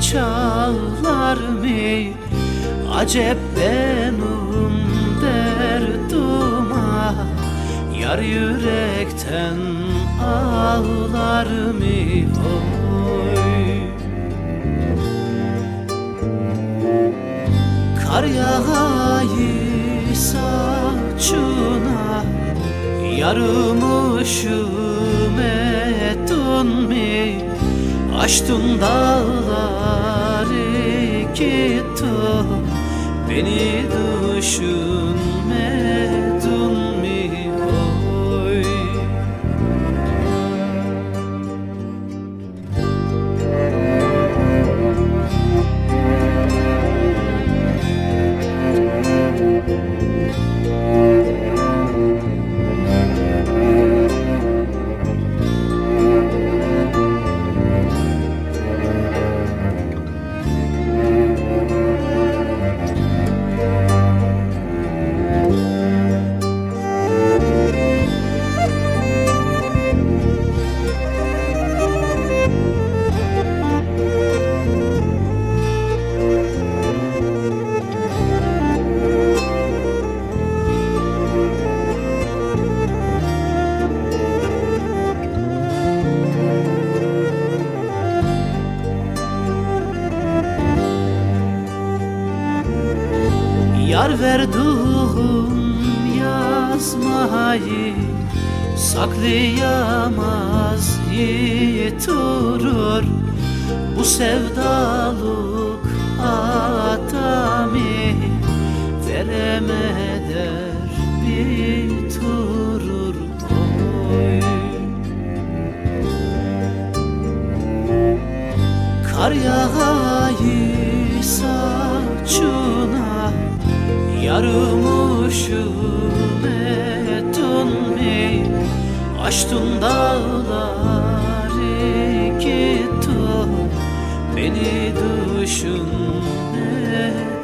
çağlar mı? Acep benim um derduma Yar yürekten ağlar mı? Oy. Kar yağayı saçına Yarım uşum etun mi? Açtın dağları gittin Beni düşünmedin Yar verduğum yazmayı Saklayamaz yiturur Bu sevdalık atami Veremeder biturur oy Kar yağayı saçına Yarım üşümetun mi? Açtın dağları gittin Beni düşünmedin mi